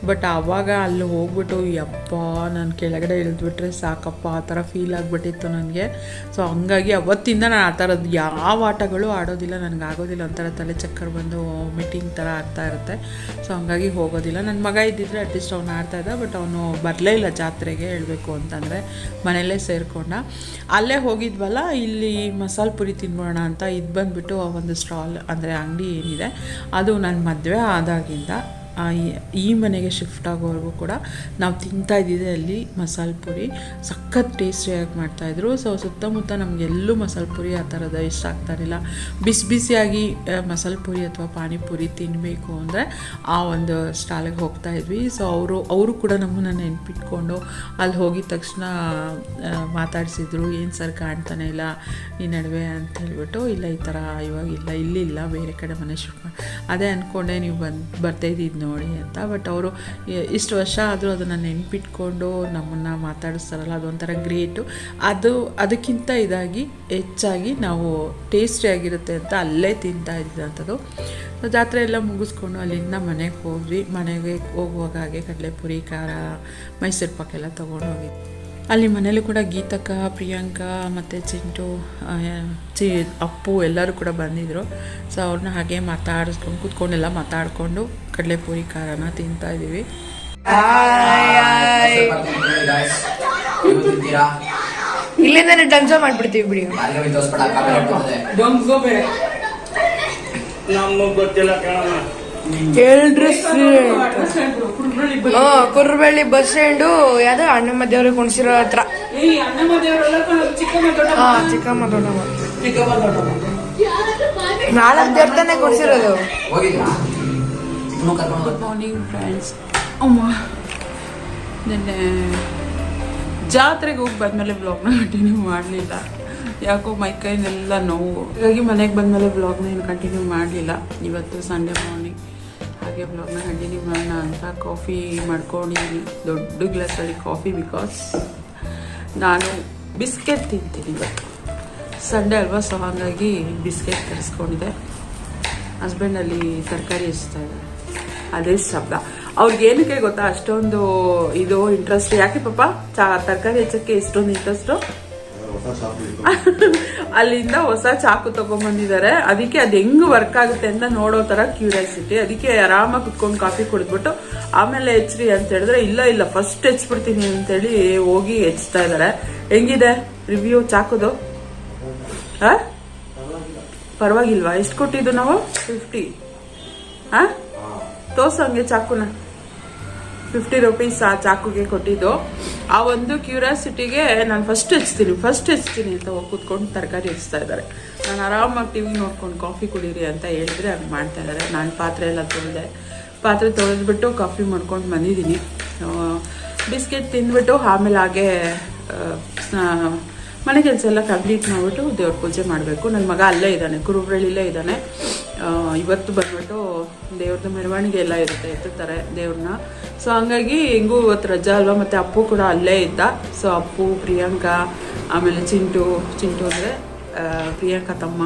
ಬಟ್ ಆವಾಗ ಅಲ್ಲಿ ಹೋಗ್ಬಿಟ್ಟು, ಯಪ್ಪ, ನಾನು ಕೆಳಗಡೆ ಇಳಿದ್ಬಿಟ್ರೆ ಸಾಕಪ್ಪ, ಆ ಥರ ಫೀಲ್ ಆಗಿಬಿಟ್ಟಿತ್ತು ನನಗೆ. ಸೊ ಹಂಗಾಗಿ ಅವತ್ತಿಂದ ನಾನು ಆ ಥರದ್ದು ಯಾವ ಆಟಗಳು ಆಡೋದಿಲ್ಲ, ನನಗೆ ಆಗೋದಿಲ್ಲ. ಒಂಥರ ತಲೆ ಚಕ್ಕರ್ ಬಂದು ಮೀಟಿಂಗ್ ಥರ ಆಗ್ತಾ ಇರುತ್ತೆ. ಸೊ ಹಂಗಾಗಿ ಹೋಗೋದಿಲ್ಲ. ನನ್ನ ಮಗ ಇದ್ದಿದ್ರೆ ಅಟ್ಲೀಸ್ಟ್ ಅವ್ನು ಆಡ್ತಾ ಇದ್ದ ಬಟ್ ಅವನು ಬರಲೇ ಇಲ್ಲ ಜಾತ್ರೆಗೆ ಹೇಳಬೇಕು ಅಂತಂದರೆ ಮನೆಯಲ್ಲೇ ಸೇರಿಕೊಂಡ. ಅಲ್ಲೇ ಹೋಗಿದ್ವಲ್ಲ, ಇಲ್ಲಿ ಮಸಾಲೆ ಪುರಿ ತಿನ್ಬೋಣ ಅಂತ ಇದು ಬಂದುಬಿಟ್ಟು ಒಂದು ಸ್ಟಾಲ್ ಅಂದರೆ ಅಂಗಡಿ ಏನಿದೆ ಅದು ನನ್ನ ಮದುವೆ ಆದಾಗಿಂದ. ಆ, ಈ- ಮನೆಗೆ ಶಿಫ್ಟ್ ಆಗೋವರೆಗೂ ಕೂಡ ನಾವು ತಿಂತಾ ಇದ್ದಿದ್ದೆ ಅಲ್ಲಿ ಮಸಾಲೆ ಪುರಿ. ಸಖತ್ ಟೇಸ್ಟಿಯಾಗಿ ಮಾಡ್ತಾಯಿದ್ರು ಸೊ ಸುತ್ತಮುತ್ತ ನಮಗೆಲ್ಲೂ ಮಸಾಲೆ ಪುರಿ ಆ ಥರದ ಇಷ್ಟ ಆಗ್ತಾ ಇರಲಿಲ್ಲ. ಬಿಸಿ ಬಿಸಿಯಾಗಿ ಮಸಾಲ ಪುರಿ ಅಥವಾ ಪಾನಿಪುರಿ ತಿನ್ನಬೇಕು ಅಂದರೆ ಆ ಒಂದು ಸ್ಟಾಲಿಗೆ ಹೋಗ್ತಾ ಇದ್ವಿ. ಸೊ ಅವರು ಅವರು ಕೂಡ ನಮ್ಮನ್ನು ನೆನ್ಪಿಟ್ಕೊಂಡು ಅಲ್ಲಿ ಹೋಗಿದ ತಕ್ಷಣ ಮಾತಾಡಿಸಿದ್ರು. ಏನು ಸರ್ ಕಾಣ್ತಾನೆ ಇಲ್ಲ, ಈ ನಡುವೆ ಅಂತ ಹೇಳ್ಬಿಟ್ಟು, ಇಲ್ಲ ಈ ಥರ ಇವಾಗ ಇಲ್ಲ ಇಲ್ಲಿಲ್ಲ ಬೇರೆ ಕಡೆ ಮನೆ ಶಿಫ್ಟ್ ಮಾಡಿ ಅದೇ ಅಂದ್ಕೊಂಡೆ ನೀವು ಬಂದು ಬರ್ತಾ ನೋಡಿ ಅಂತ. ಬಟ್ ಅವರು ಇಷ್ಟು ವರ್ಷ ಆದರೂ ಅದನ್ನು ನೆನ್ಪಿಟ್ಕೊಂಡು ನಮ್ಮನ್ನು ಮಾತಾಡಿಸ್ತಾರಲ್ಲ ಅದೊಂಥರ ಗ್ರೇಟು ಅದು, ಅದಕ್ಕಿಂತ ಇದಾಗಿ ಹೆಚ್ಚಾಗಿ ನಾವು ಟೇಸ್ಟಿಯಾಗಿರುತ್ತೆ ಅಂತ ಅಲ್ಲೇ ತಿಂತಾ ಇದ್ದಂಥದ್ದು. ಜಾತ್ರೆ ಎಲ್ಲ ಮುಗಿಸ್ಕೊಂಡು ಅಲ್ಲಿಂದ ಮನೆಗೆ ಹೋದ್ವಿ. ಮನೆಗೆ ಹೋಗುವಾಗ ಹಾಗೆ ಕಡಲೆಪುರಿ, ಖಾರ, ಮೈಸೂರು ಪಾಕೆಲ್ಲ ತೊಗೊಂಡು ಹೋಗಿದ್ವಿ. ಅಲ್ಲಿ ಮನೇಲಿ ಕೂಡ ಗೀತಕ್ಕ ಪ್ರಿಯಾಂಕಾ ಮತ್ತು ಚಿಂಟು ಚಿ ಅಪ್ಪು ಎಲ್ಲರೂ ಕೂಡ ಬಂದಿದ್ದರು ಸೊ ಅವ್ರನ್ನ ಹಾಗೆ ಮಾತಾಡಿಸ್ಕೊಂಡು ಕೂತ್ಕೊಂಡೆಲ್ಲ ಮಾತಾಡಿಕೊಂಡು ಕಡಲೆಪುರಿ ಖಾರನ ತಿಂತಾ ಇದ್ದೀವಿ. ಇಲ್ಲಿಂದಾನೆ ಡಂಜೋ ಮಾಡ್ಬಿಡ್ತೀವಿ ಬಿಡಿ. ನಮಗ್ ಗೊತ್ತಿಲ್ಲ ಹಾ ಕುರ್ಬಳ್ಳಿ ಬಸ್ ಸ್ಟ್ಯಾಂಡು ಯಾವ್ದು ಅಣ್ಣಮ್ಮ ದೇವ್ರಿಗೆ ಕುಣಿಸಿರೋ ಹತ್ರ. ಹಾ ಚಿಕ್ಕಮ್ಮ ದೊಡ್ಡಮ್ಮ. ನಾಲ್ಕು ದೇವ್ರ ತಾನೇ ಕುಣಿಸಿರೋದು. ಗುಡ್ ಮಾರ್ನಿಂಗ್ ಫ್ರೆಂಡ್ಸ್ ಅಮ್ಮ ನಿನ್ನೆ ಜಾತ್ರೆಗೆ ಹೋಗಿ ಬಂದಮೇಲೆ ಬ್ಲಾಗ್ನ ಕಂಟಿನ್ಯೂ ಮಾಡಲಿಲ್ಲ. ಯಾಕೋ ಮೈ ಕೈನೆಲ್ಲ ನೋವು. ಹಾಗಾಗಿ ಮನೆಗೆ ಬಂದಮೇಲೆ ಬ್ಲಾಗ್ನ ಏನು ಕಂಟಿನ್ಯೂ ಮಾಡಲಿಲ್ಲ. ಇವತ್ತು ಸಂಡೇ ಮಾರ್ನಿಂಗ್ ಹಾಗೆ ಬ್ಲಾಗ್ನ ಕಂಟಿನ್ಯೂ ಮಾಡೋಣ ಅಂತ ಕಾಫಿ ಮಾಡ್ಕೊಂಡಿದ್ದೀನಿ ದೊಡ್ಡ ಗ್ಲಾಸಲ್ಲಿ ಕಾಫಿ ಬಿಕಾಸ್ ನಾನು ಬಿಸ್ಕೆಟ್ ತಿಂತೀನಿ ಇವತ್ತು. ಸಂಡೇ ಅಲ್ವಾ ಸೊ ಹಾಗಾಗಿ ಬಿಸ್ಕೆಟ್ ತರಿಸ್ಕೊಂಡಿದ್ದೆ. ಹಸ್ಬೆಂಡಲ್ಲಿ ತರಕಾರಿ ಹಚ್ತಾ ಇದ್ದಾರೆ. ಅದೇ ಶಬ್ದ. ಏನಕ್ಕೆ ಗೊತ್ತಾ, ಅಷ್ಟೊಂದು ಇದು ಇಂಟ್ರೆಸ್ಟ್ ಯಾಕೆ ಪಾಪ? ಚಾ, ತರಕಾರಿ ಹೆಚ್ಚಕ್ಕೆ ಎಷ್ಟೊಂದು ಇಂಟ್ರೆಸ್ಟು ಅಲ್ಲಿಂದ ಹೊಸ ಚಾಕು ತಗೊಂಡ್ಬಂದಿದ್ದಾರೆ ಅದಕ್ಕೆ ಅದು ಹೆಂಗ್ ವರ್ಕ್ ಆಗುತ್ತೆ ಅಂತ ನೋಡೋ ತರ ಕ್ಯೂರಿಯಾಸಿಟಿ ಅದಕ್ಕೆ ಆರಾಮಾಗಿ ಕುತ್ಕೊಂಡು ಕಾಫಿ ಕುಡಿದ್ಬಿಟ್ಟು ಆಮೇಲೆ ಹೆಚ್ರಿ ಅಂತ ಹೇಳಿದ್ರೆ ಇಲ್ಲ ಇಲ್ಲ ಫಸ್ಟ್ ಹೆಚ್ಬಿಡ್ತೀನಿ ಅಂತೇಳಿ ಹೋಗಿ ಹೆಚ್ತಾ ಇದ್ದಾರೆ. ಹೆಂಗಿದೆ ರಿವ್ಯೂ ಚಾಕುದು? ಹಾ ಪರವಾಗಿಲ್ವಾ ಎಷ್ಟು ಕೊಟ್ಟಿದ್ದು ನಾವು? ಫಿಫ್ಟಿ ಹ. ತೋರ್ಸಂಗೆ ಚಾಕುನ. ಫಿಫ್ಟಿ ರುಪೀಸ್ ಆ ಚಾಕುಗೆ ಕೊಟ್ಟಿದ್ದು. ಆ ಒಂದು ಕ್ಯೂರಿಯಾಸಿಟಿಗೆ ನಾನು ಫಸ್ಟ್ ಹಚ್ತೀನಿ ಫಸ್ಟ್ ಹಚ್ತೀನಿ ಅಂತ ಕೂತ್ಕೊಂಡು ತರಕಾರಿ ಹಚ್ತಾ ಇದ್ದಾರೆ. ನಾನು ಆರಾಮಾಗಿ ಟಿ ವಿ ನೋಡ್ಕೊಂಡು ಕಾಫಿ ಕುಡೀರಿ ಅಂತ ಹೇಳಿದ್ರೆ ಹಂಗೆ ಮಾಡ್ತಾ ಇದ್ದಾರೆ. ನಾನು ಪಾತ್ರೆ ಎಲ್ಲ ತೊಳೆದೆ. ಪಾತ್ರೆ ತೊಳೆದ್ಬಿಟ್ಟು ಕಾಫಿ ಮಾಡ್ಕೊಂಡು ಬಂದಿದ್ದೀನಿ. ಬಿಸ್ಕೆಟ್ ತಿಂದ್ಬಿಟ್ಟು ಆಮೇಲೆ ಹಾಗೆ ಮನೆ ಕೆಲಸ ಎಲ್ಲ ಕಂಪ್ಲೀಟ್ ಮಾಡಿಬಿಟ್ಟು ದೇವ್ರ ಪೂಜೆ ಮಾಡಬೇಕು. ನನ್ನ ಮಗ ಅಲ್ಲೇ ಇದ್ದಾನೆ, ಕುರುಬ್ರಳ್ಳಿಲೇ ಇದ್ದಾನೆ. ಇವತ್ತು ಬಂದ್ಬಿಟ್ಟು ದೇವ್ರದ್ದು ಮೆರವಣಿಗೆ ಎಲ್ಲ ಇರುತ್ತೆ, ಎತ್ತುತ್ತಾರೆ ದೇವ್ರನ್ನ. ಸೊ ಹಂಗಾಗಿ ಹೆಂಗೂ ಇವತ್ತು ರಜಾ ಅಲ್ವಾ, ಮತ್ತು ಅಪ್ಪು ಕೂಡ ಅಲ್ಲೇ ಇದ್ದ. ಸೊ ಅಪ್ಪು, ಪ್ರಿಯಾಂಕಾ, ಆಮೇಲೆ ಚಿಂಟು ಚಿಂಟು ಅಂದರೆ ಪ್ರಿಯಾಂಕಾ ತಮ್ಮ,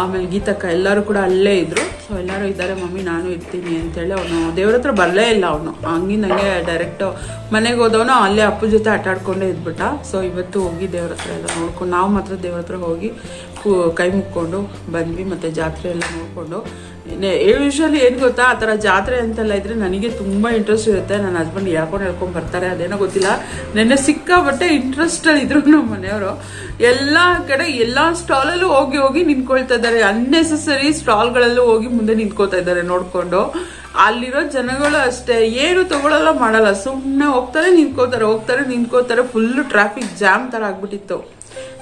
ಆಮೇಲೆ ಗೀತಕ್ಕ ಎಲ್ಲರೂ ಕೂಡ ಅಲ್ಲೇ ಇದ್ದರು ಸೊ ಎಲ್ಲರೂ ಇದ್ದಾರೆ, ಮಮ್ಮಿ ನಾನು ಇರ್ತೀನಿ ಅಂತೇಳಿ ಅವನು, ದೇವ್ರ ಹತ್ರ ಬರಲೇ ಇಲ್ಲ ಅವನು. ಹಂಗಿಂದಂಗೆ ಡೈರೆಕ್ಟು ಮನೆಗೆ ಹೋದವನು ಅಲ್ಲೇ ಅಪ್ಪು ಜೊತೆ ಆಟ ಆಡ್ಕೊಂಡೇ ಇದ್ಬಿಟ್ಟ. ಸೊ ಇವತ್ತು ಹೋಗಿ ದೇವ್ರ ಹತ್ರ ಎಲ್ಲ ನೋಡ್ಕೊಂಡು ನಾವು ಮಾತ್ರ ದೇವ್ರ ಹತ್ರ ಹೋಗಿ ಕೂ ಮುಕ್ಕೊಂಡು ಬಂದ್ವಿ ಮತ್ತು ಜಾತ್ರೆ ಎಲ್ಲ ನೋಡಿಕೊಂಡು. ಯೂಶ್ವಲಿ ಏನು ಗೊತ್ತಾ, ಆ ಥರ ಜಾತ್ರೆ ಅಂತೆಲ್ಲ ಇದ್ದರೆ ನನಗೆ ತುಂಬ ಇಂಟ್ರೆಸ್ಟ್ ಇರುತ್ತೆ. ನನ್ನ ಹಸ್ಬೆಂಡ್ ಹೇಳ್ಕೊಂಡು ಹೇಳ್ಕೊಂಡು ಬರ್ತಾರೆ, ಅದೇನೋ ಗೊತ್ತಿಲ್ಲ. ನೆನ್ನೆ ಸಿಕ್ಕಾಬಟ್ಟೆ ಇಂಟ್ರೆಸ್ಟಲ್ಲಿ ಇದ್ರು ನಮ್ಮ ಮನೆಯವರು. ಎಲ್ಲ ಕಡೆ, ಎಲ್ಲ ಸ್ಟಾಲಲ್ಲೂ ಹೋಗಿ ಹೋಗಿ ನಿಂತ್ಕೊಳ್ತಾ ಇದ್ದಾರೆ. ಅನ್ನೆಸೆಸರಿ ಸ್ಟಾಲ್ಗಳಲ್ಲೂ ಹೋಗಿ ಮುಂದೆ ನಿಂತ್ಕೊಳ್ತಾ ಇದ್ದಾರೆ ನೋಡಿಕೊಂಡು. ಅಲ್ಲಿರೋ ಜನಗಳು ಅಷ್ಟೇ. ಏನು ತಗೊಳಲ್ಲ, ಮಾಡಲ್ಲ. ಸುಮ್ಮನೆ ಹೋಗ್ತಾರೆ ನಿಂತ್ಕೋತಾರೆ ಹೋಗ್ತಾರೆ ನಿಂತ್ಕೋತಾರೆ ಫುಲ್ಲು ಟ್ರಾಫಿಕ್ ಜಾಮ್ ಥರ ಆಗ್ಬಿಟ್ಟಿತ್ತು.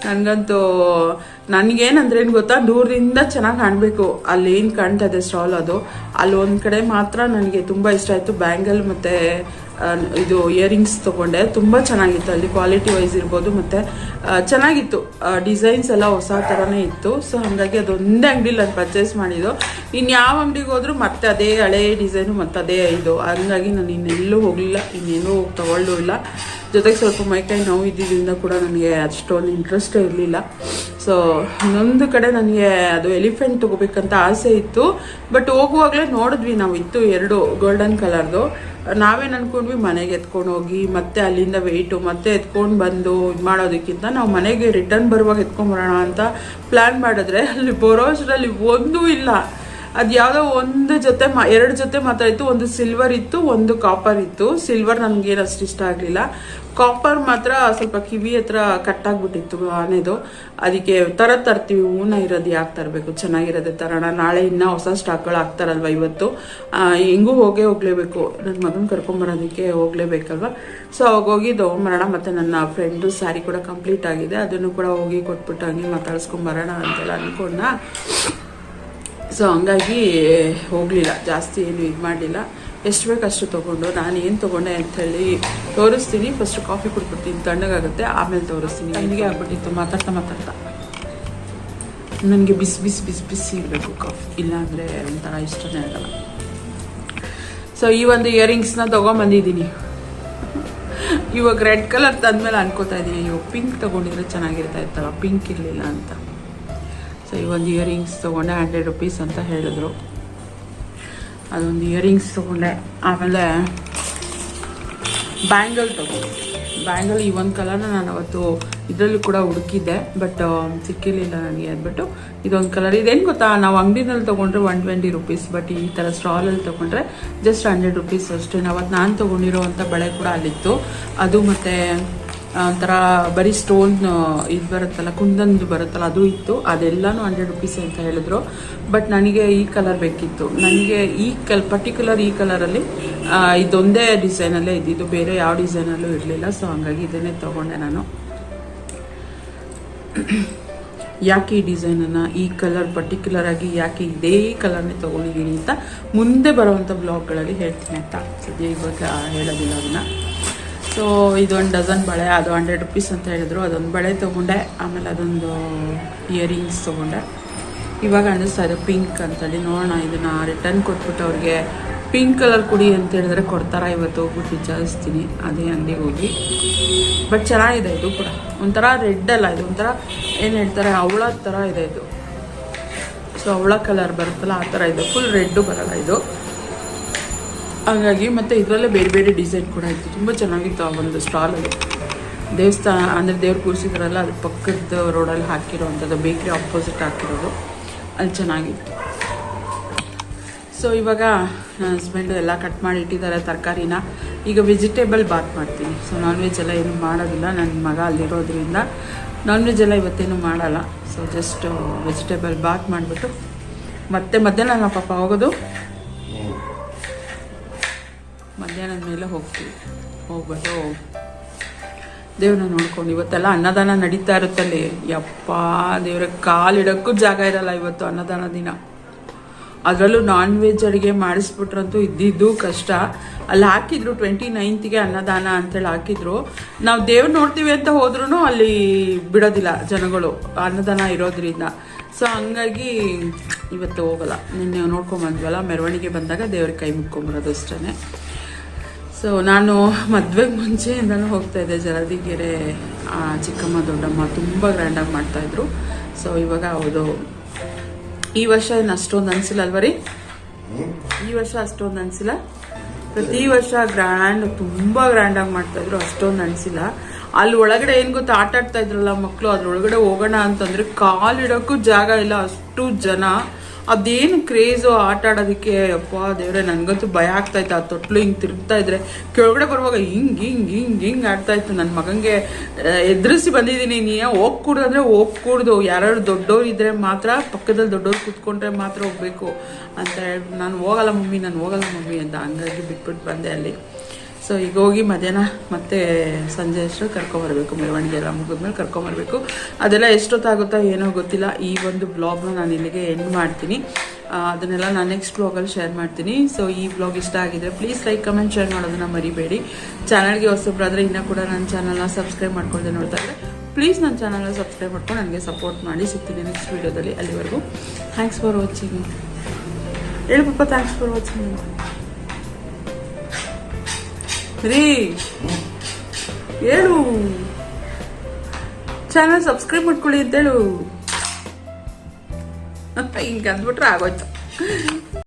ನನಗಂತೂ ನನಗೇನಂದ್ರೆ ಏನು ಗೊತ್ತಾ? ದೂರದಿಂದ ಚೆನ್ನಾಗಿ ಕಾಣಬೇಕು. ಅಲ್ಲಿ ಏನು ಕಾಣ್ತಾ ಇದೆ ಸ್ಟಾಲ್ ಅದು. ಅಲ್ಲಿ ಒಂದು ಕಡೆ ಮಾತ್ರ ನನಗೆ ತುಂಬ ಇಷ್ಟ ಆಯಿತು. ಬ್ಯಾಂಗಲ್ ಮತ್ತು ಇದು ಇಯರಿಂಗ್ಸ್ ತೊಗೊಂಡೆ. ತುಂಬ ಚೆನ್ನಾಗಿತ್ತು. ಅಲ್ಲಿ ಕ್ವಾಲಿಟಿ ವೈಸ್ ಇರ್ಬೋದು ಮತ್ತು ಚೆನ್ನಾಗಿತ್ತು. ಡಿಸೈನ್ಸ್ ಎಲ್ಲ ಹೊಸ ಥರನೇ ಇತ್ತು. ಸೊ ಹಾಗಾಗಿ ಅದೊಂದೇ ಅಂಗಡಿಲಿ ನಾನು ಪರ್ಚೇಸ್ ಮಾಡಿದ್ದು. ಇನ್ನು ಯಾವ ಅಂಗಡಿಗೆ ಹೋದರೂ ಮತ್ತೆ ಅದೇ ಹಳೆ ಡಿಸೈನು ಮತ್ತು ಅದೇ ಇದು. ಹಂಗಾಗಿ ನಾನು ಇನ್ನೆಲ್ಲೂ ಹೋಗಲಿಲ್ಲ. ಇನ್ನೇನೂ ತೊಗೊಳ್ಳೂ ಇಲ್ಲ. ಜೊತೆಗೆ ಸ್ವಲ್ಪ ಮೈಕೈ ನೋವು ಇದ್ದಿದ್ದರಿಂದ ಕೂಡ ನನಗೆ ಅಷ್ಟೊಂದು ಇಂಟ್ರೆಸ್ಟ್ ಇರಲಿಲ್ಲ. ಸೊ ಇನ್ನೊಂದು ಕಡೆ ನನಗೆ ಅದು ಎಲಿಫೆಂಟ್ ತಗೋಬೇಕಂತ ಆಸೆ ಇತ್ತು. ಬಟ್ ಹೋಗುವಾಗಲೇ ನೋಡಿದ್ವಿ ನಾವು ಇತ್ತು ಎರಡು ಗೋಲ್ಡನ್ ಕಲರ್ದು ನಾವೇನು ಅಂದ್ಕೊಂಡ್ವಿ ಮನೆಗೆ ಎತ್ಕೊಂಡು ಹೋಗಿ, ಮತ್ತೆ ಅಲ್ಲಿಂದ ವೆಯ್ಟು ಮತ್ತೆ ಎತ್ಕೊಂಡು ಬಂದು ಇದು ಮಾಡೋದಕ್ಕಿಂತ ನಾವು ಮನೆಗೆ ರಿಟರ್ನ್ ಬರುವಾಗ ಎತ್ಕೊಂಡ್ಬರೋಣ ಅಂತ ಪ್ಲ್ಯಾನ್ ಮಾಡಿದ್ರೆ ಅಲ್ಲಿ ಬರೋ ಅಷ್ಟರಲ್ಲಿ ಒಂದೂ ಇಲ್ಲ. ಅದು ಯಾವುದೋ ಒಂದು ಜೊತೆ ಮಾ, ಎರಡು ಜೊತೆ ಮಾತ್ರ ಇತ್ತು ಒಂದು ಸಿಲ್ವರ್ ಇತ್ತು, ಒಂದು ಕಾಪರ್ ಇತ್ತು. ಸಿಲ್ವರ್ ನನಗೇನು ಅಷ್ಟು ಇಷ್ಟ ಆಗಲಿಲ್ಲ. ಕಾಪರ್ ಮಾತ್ರ ಸ್ವಲ್ಪ ಕಿವಿ ಹತ್ರ ಕಟ್ಟಾಗ್ಬಿಟ್ಟಿತ್ತು ಆನೆದು. ಅದಕ್ಕೆ ತರ ತರ್ತೀವಿ, ಹೂನ ಇರೋದು ಯಾಕೆ ತರಬೇಕು? ಚೆನ್ನಾಗಿರೋದೇ ತರೋಣ. ನಾಳೆ ಇನ್ನೂ ಹೊಸ ಸ್ಟಾಕ್ಗಳು ಹಾಕ್ತಾರಲ್ವ ಇವತ್ತು? ಹಿಂಗೂ ಹೆಂಗೂ ಹೋಗೇ ಹೋಗಲೇಬೇಕು. ನನ್ನ ಮಗನ ಕರ್ಕೊಂಬರೋದಕ್ಕೆ ಹೋಗ್ಲೇಬೇಕಲ್ವ? ಸೊ ಅವಾಗ ಹೋಗಿ ತೊಗೊಂಬರೋಣ ಮತ್ತು ನನ್ನ ಫ್ರೆಂಡು ಸ್ಯಾರಿ ಕೂಡ ಕಂಪ್ಲೀಟ್ ಆಗಿದೆ. ಅದನ್ನು ಕೂಡ ಹೋಗಿ ಕೊಟ್ಬಿಟ್ಟು ಹಂಗೆ ಮಾತಾಡ್ಸ್ಕೊಂಬರೋಣ ಅಂತೆಲ್ಲ ಅಂದ್ಕೊಂಡ ಸೊ ಹಂಗಾಗಿ ಹೋಗಲಿಲ್ಲ. ಜಾಸ್ತಿ ಏನು ಇದು ಮಾಡಲಿಲ್ಲ. ಎಷ್ಟು ಅಷ್ಟು ತೊಗೊಂಡು, ನಾನು ಏನು ತೊಗೊಂಡೆ ಅಂಥೇಳಿ ತೋರಿಸ್ತೀನಿ. ಫಸ್ಟ್ ಕಾಫಿ ಕುಡ್ಬಿಡ್ತೀನಿ. ತಣ್ಣಗಾಗುತ್ತೆ. ಆಮೇಲೆ ತೋರಿಸ್ತೀನಿ. ನನಗೆ ಆಗ್ಬಿಟ್ಟಿತ್ತು. ಮಾತಾಡ್ತಾ ಮಾತಾಡ್ತಾ. ನನಗೆ ಬಿಸಿ ಬಿಸಿ ಬಿಸಿ ಬಿಸಿ ಇರಬೇಕು ಕಾಫಿ ಇಲ್ಲಾಂದರೆ ಒಂಥರ ಇಷ್ಟನೇ ಆಗಲ್ಲ. ಸೊ ಈ ಒಂದು ಇಯರಿಂಗ್ಸ್ನ ತೊಗೊಂಬಂದಿದ್ದೀನಿ. ಇವಾಗ ರೆಡ್ ಕಲರ್ ತಂದ್ಮೇಲೆ ಅನ್ಕೋತಾ ಇದ್ದೀನಿ. ಅಯ್ಯೋ ಪಿಂಕ್ ತೊಗೊಂಡಿದ್ರೆ ಚೆನ್ನಾಗಿರ್ತಾ ಇತ್ತಲ್ಲ. ಪಿಂಕ್ ಇರಲಿಲ್ಲ ಅಂತ. ಸೊ ಈ ಒಂದು ಇಯರಿಂಗ್ಸ್ ತೊಗೊಂಡೆ ಹಂಡ್ರೆಡ್ ರುಪೀಸ್ ಅಂತ ಹೇಳಿದ್ರು. ಅದೊಂದು ಇಯರಿಂಗ್ಸ್ ತೊಗೊಂಡೆ. ಆಮೇಲೆ ಬ್ಯಾಂಗಲ್ ತೊಗೊಂಡೆ. ಬ್ಯಾಂಗಲ್ ಈ ಒಂದು ಕಲರ್ನ ನಾನು ಅವತ್ತು ಇದರಲ್ಲೂ ಕೂಡ ಹುಡುಕಿದ್ದೆ ಬಟ್ ಸಿಕ್ಕಿರಲಿಲ್ಲ ನನಗೆ ಅಂದ್ಬಿಟ್ಟು ಇದೊಂದು ಕಲರ್ ಇದೇನು ಗೊತ್ತಾ, ನಾವು ಅಂಗಡಿನಲ್ಲಿ ತೊಗೊಂಡ್ರೆ ಒನ್ ಟ್ವೆಂಟಿ ರುಪೀಸ್ ಬಟ್ ಈ ಥರ ಸ್ಟಾಲಲ್ಲಿ ತೊಗೊಂಡ್ರೆ ಜಸ್ಟ್ ಹಂಡ್ರೆಡ್ ರುಪೀಸ್ ಅಷ್ಟೇ. ಅವತ್ತು ನಾನು ತೊಗೊಂಡಿರೋವಂಥ ಬಳೆ ಕೂಡ ಅಲ್ಲಿತ್ತು. ಅದು ಮತ್ತು ಒಂಥರ ಬರೀ ಸ್ಟೋನ್ ಇದು ಬರುತ್ತಲ್ಲ, ಕುಂದಂದು ಬರುತ್ತಲ್ಲ, ಅದು ಇತ್ತು. ಅದೆಲ್ಲನೂ ಹಂಡ್ರೆಡ್ ರುಪೀಸ್ ಅಂತ ಹೇಳಿದ್ರು. ಬಟ್ ನನಗೆ ಈ ಕಲರ್ ಬೇಕಿತ್ತು. ನನಗೆ ಈ ಕಲ್ ಪರ್ಟಿಕ್ಯುಲರ್ ಈ ಕಲರಲ್ಲಿ ಇದೊಂದೇ ಡಿಸೈನಲ್ಲೇ ಇದ್ದಿದ್ದು. ಬೇರೆ ಯಾವ ಡಿಸೈನಲ್ಲೂ ಇರಲಿಲ್ಲ. ಸೊ ಹಂಗಾಗಿ ಇದನ್ನೇ ತೊಗೊಂಡೆ ನಾನು. ಯಾಕೆ ಈ ಡಿಸೈನನ್ನು ಈ ಕಲರ್ ಪರ್ಟಿಕ್ಯುಲರ್ ಆಗಿ ಯಾಕೆ ಇದೇ ಕಲರ್ನೇ ತೊಗೊಂಡಿದ್ದೀನಿ ಅಂತ ಮುಂದೆ ಬರುವಂಥ ಬ್ಲಾಗ್ಗಳಲ್ಲಿ ಹೇಳ್ತೀನಿ ಅಂತ. ಸದ್ಯ ಇವಾಗ ಹೇಳೋದಿಲ್ಲ ಅದನ್ನು. ಸೊ ಇದೊಂದು ಡಜನ್ ಬಳೆ, ಅದು ಹಂಡ್ರೆಡ್ ರುಪೀಸ್ ಅಂತ ಹೇಳಿದ್ರು. ಅದೊಂದು ಬಳೆ ತೊಗೊಂಡೆ. ಆಮೇಲೆ ಅದೊಂದು ಇಯರಿಂಗ್ಸ್ ತೊಗೊಂಡೆ. ಇವಾಗ ಅನ್ನಿಸ್ತಾ ಇದೆ ಪಿಂಕ್ ಅಂತೇಳಿ ನೋಡೋಣ. ಇದನ್ನು ರಿಟರ್ನ್ ಕೊಟ್ಬಿಟ್ಟು ಅವ್ರಿಗೆ ಪಿಂಕ್ ಕಲರ್ ಕೊಡಿ ಅಂತ ಹೇಳಿದ್ರೆ ಕೊಡ್ತಾರ? ಇವತ್ತು ಹೋಗ್ಬಿಟ್ಟು ವಿಚಾರಿಸ್ತೀನಿ. ಅದೇ ಅಂಗಡಿಗೆ ಹೋಗಿ. ಬಟ್ ಚೆನ್ನಾಗಿದೆ ಇದು ಕೂಡ. ಒಂಥರ ರೆಡ್ ಅಲ್ಲ, ಇದು ಒಂಥರ ಏನು ಹೇಳ್ತಾರೆ, ಅವಳ ಥರ ಇದೆ ಇದು. ಸೊ ಅವಳ ಕಲರ್ ಬರುತ್ತಲ್ಲ, ಆ ಥರ ಇದೆ. ಫುಲ್ ರೆಡ್ಡು ಬರಲ್ಲ ಇದು. ಹಾಗಾಗಿ ಮತ್ತು ಇದರಲ್ಲೇ ಬೇರೆ ಬೇರೆ ಡಿಸೈನ್ ಕೂಡ ಇತ್ತು. ತುಂಬ ಚೆನ್ನಾಗಿತ್ತು ಆ ಒಂದು ಸ್ಟಾಲಲ್ಲಿ ದೇವಸ್ಥಾನ, ಅಂದರೆ ದೇವ್ರು ಕೂರಿಸಿದ್ರಲ್ಲ ಅದ್ರ ಪಕ್ಕದ ರೋಡಲ್ಲಿ ಹಾಕಿರೋ ಅಂಥದ್ದು ಬೇಕ್ರಿ ಆಪೋಸಿಟ್ ಹಾಕಿರೋದು. ಅಲ್ಲಿ ಚೆನ್ನಾಗಿತ್ತು. ಸೊ ಇವಾಗ ನನ್ನ ಹಸ್ಬೆಂಡು ಎಲ್ಲ ಕಟ್ ಮಾಡಿ ಇಟ್ಟಿದ್ದಾರೆ ತರಕಾರಿನ. ಈಗ ವೆಜಿಟೇಬಲ್ ಬಾತ್ ಮಾಡ್ತೀನಿ. ಸೊ ನಾನ್ ವೆಜ್ ಎಲ್ಲ ಏನು ಮಾಡೋದಿಲ್ಲ. ನನ್ನ ಮಗ ಅಲ್ಲಿರೋದ್ರಿಂದ ನಾನ್ ವೆಜ್ ಎಲ್ಲ ಇವತ್ತೇನು ಮಾಡಲ್ಲ. ಸೊ ಜಸ್ಟ್ ವೆಜಿಟೇಬಲ್ ಬಾತ್ ಮಾಡಿಬಿಟ್ಟು. ಮತ್ತೆ ಮಧ್ಯಾಹ್ನ ನಮ್ಮ ಪಾಪ ಹೋಗೋದು. ಮಧ್ಯಾಹ್ನದ ಮೇಲೆ ಹೋಗ್ತೀವಿ. ಹೋಗ್ಬಿಟ್ಟು ದೇವ್ರನ್ನ ನೋಡ್ಕೊಂಡು ಇವತ್ತೆಲ್ಲ ಅನ್ನದಾನ ನಡೀತಾ ಇರುತ್ತಲ್ಲಿ. ಯಪ್ಪ ದೇವ್ರ, ಕಾಲಿಡಕ್ಕೂ ಜಾಗ ಇರಲ್ಲ ಇವತ್ತು ಅನ್ನದಾನ ದಿನ. ಅದರಲ್ಲೂ ನಾನ್ ವೆಜ್ ಅಡುಗೆ ಮಾಡಿಸ್ಬಿಟ್ರಂತೂ ಇದ್ದಿದ್ದು ಕಷ್ಟ. ಅಲ್ಲಿ ಹಾಕಿದ್ರು ಟ್ವೆಂಟಿ ನೈನ್ತ್ಗೆ ಅನ್ನದಾನ ಅಂತೇಳಿ ಹಾಕಿದ್ರು. ನಾವು ದೇವ್ರು ನೋಡ್ತೀವಿ ಅಂತ ಹೋದ್ರೂ ಅಲ್ಲಿ ಬಿಡೋದಿಲ್ಲ ಜನಗಳು, ಅನ್ನದಾನ ಇರೋದ್ರಿಂದ. ಸೊ ಹಂಗಾಗಿ ಇವತ್ತು ಹೋಗಲ್ಲ. ನಿನ್ನೆ ನೋಡ್ಕೊಂಬಂದ್ವಲ್ಲ, ಮೆರವಣಿಗೆ ಬಂದಾಗ ದೇವ್ರಿಗೆ ಕೈ ಮುಕ್ಕೊಂಬರೋದು ಅಷ್ಟೇ ಸೊ ನಾನು ಮದುವೆಗೆ ಮುಂಚೆ ಹೋಗ್ತಾ ಇದ್ದೆ. ಜಲದಿಗೆರೆ ಚಿಕ್ಕಮ್ಮ, ದೊಡ್ಡಮ್ಮ ತುಂಬ ಗ್ರ್ಯಾಂಡಾಗಿ ಮಾಡ್ತಾಯಿದ್ರು ಸೊ ಇವಾಗ ಹೌದು. ಈ ವರ್ಷ ಏನು ಅಷ್ಟೊಂದು ಅನಿಸಿಲ್ಲ ಅಲ್ವ ರೀ ಈ ವರ್ಷ ಅಷ್ಟೊಂದು ಅನಿಸಿಲ್ಲ. ಪ್ರತಿ ವರ್ಷ ಗ್ರ್ಯಾಂಡ್ ತುಂಬ ಗ್ರ್ಯಾಂಡಾಗಿ ಮಾಡ್ತಾಯಿದ್ರು ಅಷ್ಟೊಂದು ಅನಿಸಿಲ್ಲ. ಅಲ್ಲಿ ಒಳಗಡೆ ಏನು ಗೊತ್ತಾ, ಆಟ ಆಡ್ತಾ ಇದ್ರಲ್ಲ ಮಕ್ಕಳು ಅದ್ರೊಳಗಡೆ ಹೋಗೋಣ ಅಂತಂದ್ರೆ ಕಾಲಿಡೋಕ್ಕೂ ಜಾಗ ಇಲ್ಲ. ಅಷ್ಟು ಜನ. ಅದೇನು ಕ್ರೇಜು ಆಟ ಆಡೋದಕ್ಕೆ ಅಪ್ಪ ದೇವ್ರೆ, ನನಗಂತೂ ಭಯ ಆಗ್ತಾ ಇತ್ತು. ಆ ತೊಟ್ಲು ಹಿಂಗೆ ತಿರುಗ್ತಾ ಇದ್ರೆ ಕೆಳಗಡೆ ಬರುವಾಗ ಹಿಂಗೆ ಹಿಂಗೆ ಹಿಂಗೆ ಹಿಂಗೆ ಆಡ್ತಾಯಿತ್ತು ನನ್ನ ಮಗಂಗೆ ಎದುರಿಸಿ ಬಂದಿದ್ದೀನಿ. ನೀ ಹೋಗಿ ಕೂಡ್ದು ಅಂದರೆ ಹೋಗಿ ಕೂಡ್ದು ಯಾರು ದೊಡ್ಡವ್ರು ಇದ್ರೆ ಮಾತ್ರ ಪಕ್ಕದಲ್ಲಿ ದೊಡ್ಡವ್ರು ಕೂತ್ಕೊಂಡ್ರೆ ಮಾತ್ರ ಹೋಗ್ಬೇಕು ಅಂತ ಹೇಳಿ ನಾನು ಹೋಗಲ್ಲ ಮಮ್ಮಿ, ನಾನು ಹೋಗಲ್ಲ ಮಮ್ಮಿ ಅಂತ ಹಂಗಾಗಿ ಬಿಟ್ಬಿಟ್ಟು ಬಂದೆ ಅಲ್ಲಿ. ಸೊ ಈಗ ಹೋಗಿ ಮಧ್ಯಾಹ್ನ ಮತ್ತೆ ಸಂಜೆ ಅಷ್ಟು ಕರ್ಕೊಂಬರ್ಬೇಕು ಮೆರವಣಿಗೆ ಎಲ್ಲ ಮುಗಿದ್ಮೇಲೆ ಕರ್ಕೊಂಬರ್ಬೇಕು ಅದೆಲ್ಲ ಎಷ್ಟೊತ್ತಾಗುತ್ತೋ ಏನೋ ಗೊತ್ತಿಲ್ಲ. ಈ ಒಂದು ಬ್ಲಾಗ್ನ ನಾನು ಇಲ್ಲಿಗೆ ಎಂಡ್ ಮಾಡ್ತೀನಿ. ಅದನ್ನೆಲ್ಲ ನಾನು ನೆಕ್ಸ್ಟ್ ಬ್ಲಾಗಲ್ಲಿ ಶೇರ್ ಮಾಡ್ತೀನಿ. ಸೊ ಈ ಬ್ಲಾಗ್ ಇಷ್ಟ ಆಗಿದ್ರೆ ಪ್ಲೀಸ್ ಲೈಕ್ ಕಮೆಂಟ್ ಶೇರ್ ಮಾಡೋದನ್ನ ಮರಿಬೇಡಿ. ಚಾನಲ್ಗೆ ಹೊಸಬ್ರಾದ್ರೆ ಇನ್ನೂ ಕೂಡ ನನ್ನ ಚಾನಲ್ನ ಸಬ್ಸ್ಕ್ರೈಬ್ ಮಾಡ್ಕೊಳ್ದೆ ನೋಡ್ತಾ ಇದ್ದರೆ ಪ್ಲೀಸ್ ನನ್ನ ಚಾನಲ್ನ ಸಬ್ಸ್ಕ್ರೈಬ್ ಮಾಡ್ಕೊಂಡು ನನಗೆ ಸಪೋರ್ಟ್ ಮಾಡಿ. ಸಿಗ್ತೀನಿ ನೆಕ್ಸ್ಟ್ ವೀಡಿಯೋದಲ್ಲಿ ಅಲ್ಲಿವರೆಗೂ. ಥ್ಯಾಂಕ್ಸ್ ಫಾರ್ ವಾಚಿಂಗ್ ಹೇಳಿ ಪಪ್ಪ ಥ್ಯಾಂಕ್ಸ್ ಫಾರ್ ವಾಚಿಂಗ್ ರೀ ಏನು ಚಾನಲ್ ಸಬ್ಸ್ಕ್ರೈಬ್ ಮಾಡ್ಕೊಳ್ಳಿ ಅಂತೇಳು ಹಿಂಗೆ ಅಂದ್ಬಿಟ್ರೆ ಆಗೋಯ್ತು.